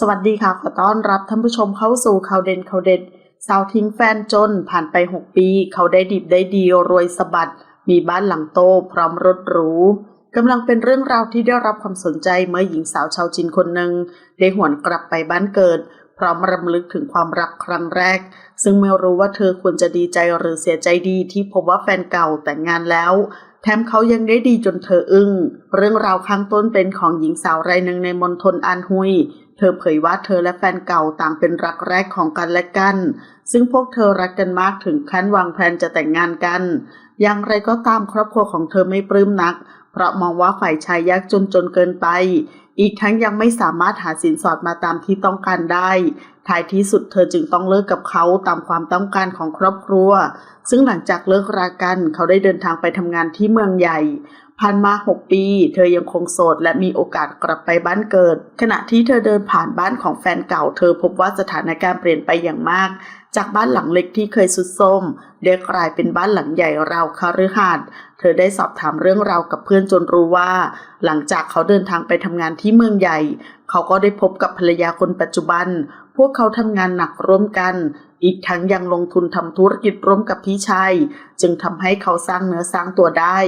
สวัสดีค่ะ ขอต้อนรับท่านผู้ชมเข้าสู่ข่าวเด่นข่าวเด็ดสาวทิ้งแฟนจนผ่านไป 6 ปี เขาได้ดิบได้ดีรวยสะบัด มีบ้านหลังโตพร้อมรถหรูกำลังเป็นเรื่องราวที่ได้รับความสนใจเมื่อหญิงสาวชาวจีนคนหนึ่งได้หวนกลับไปบ้านเกิด พร้อมรำลึกถึงความรักครั้งแรก ซึ่งไม่รู้ว่าเธอควรจะดีใจหรือเสียใจดีที่พบว่าแฟนเก่าแต่งงานแล้วแถมเขายังได้ดีจนเธออึง้ง เรื่องราวข้างต้นเป็นของหญิงสาวรายหนึ่งในมณฑลอันฮุย เธอเผยว่าเธอและแฟนเก่าต่างเป็นรักแรกของกันและกัน ซึ่งพวกเธอรักกันมากถึงขั้นวางแผนจะแต่งงานกัน อย่างไรก็ตามครอบครัวของเธอไม่ปลื้มนัก เพราะมองว่าฝ่ายชายยากจนจนเกินไป อีกทั้งยังไม่สามารถหาสินสอดมาตามที่ต้องการได้ ท้ายที่สุดเธอจึงต้องเลิกกับเขาตามความต้องการของครอบครัว ซึ่งหลังจากเลิกรากันเขาได้เดินทางไปทำงานที่เมืองใหญ่ ผ่านมา 6 ปี เธอยังคงโสดและมีโอกาสกลับไปบ้านเกิด ขณะที่เธอเดินผ่านบ้านของแฟนเก่า เธอพบว่าสถานการณ์เปลี่ยนไปอย่างมาก จากบ้านหลังเล็กที่เคยสุดโทมได้กลายเป็นบ้านหลังใหญ่ราวคาฤหาสน์เธอได้สอบถามเรื่องราวกับเพื่อนจนรู้ว่า หลังจากเขาเดินทางไปทำงานที่เมืองใหญ่ เขาก็ได้พบกับภรรยาคนปัจจุบัน พวกเขาทำงานหนักร่วมกัน อีกทั้งยังลงทุนทำธุรกิจร่วมกับพี่ชายจึงทำให้เขาสร้างเนื้อสร้างตัวได้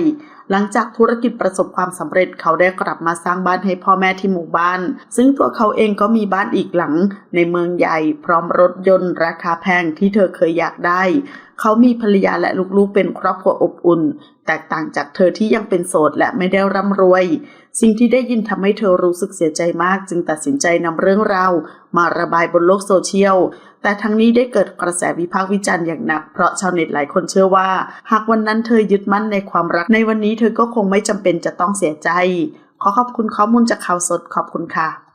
หลังจากธุรกิจประสบความสำเร็จเขาได้กลับมาสร้างบ้านให้พ่อแม่ที่หมู่บ้าน ซึ่งตัวเขาเองก็มีบ้านอีกหลังในเมืองใหญ่ พร้อมรถยนต์ราคาแพงที่เธอเคยอยากได้ เขามีภรรยาและลูกๆเป็นครอบครัวอบอุ่น แตกต่างจากเธอที่ยังเป็นโสดและไม่ได้ร่ำรวยสิ่งที่ได้ยินทำให้เธอรู้สึกเสียใจมาก จึงตัดสินใจนำเรื่องราวมาระบายบนโลกโซเชียล แต่ทั้งนี้ได้เกิดกระแสวิพากษ์วิจารณ์อย่างหนัก เพราะชาวเน็ตหลายคนเชื่อว่า หากวันนั้นเธอยึดมั่นในความรักในวันนี้เธอก็คงไม่จำเป็นจะต้องเสียใจ ขอขอบคุณข้อมูลจากข่าวสดขอบคุณค่ะ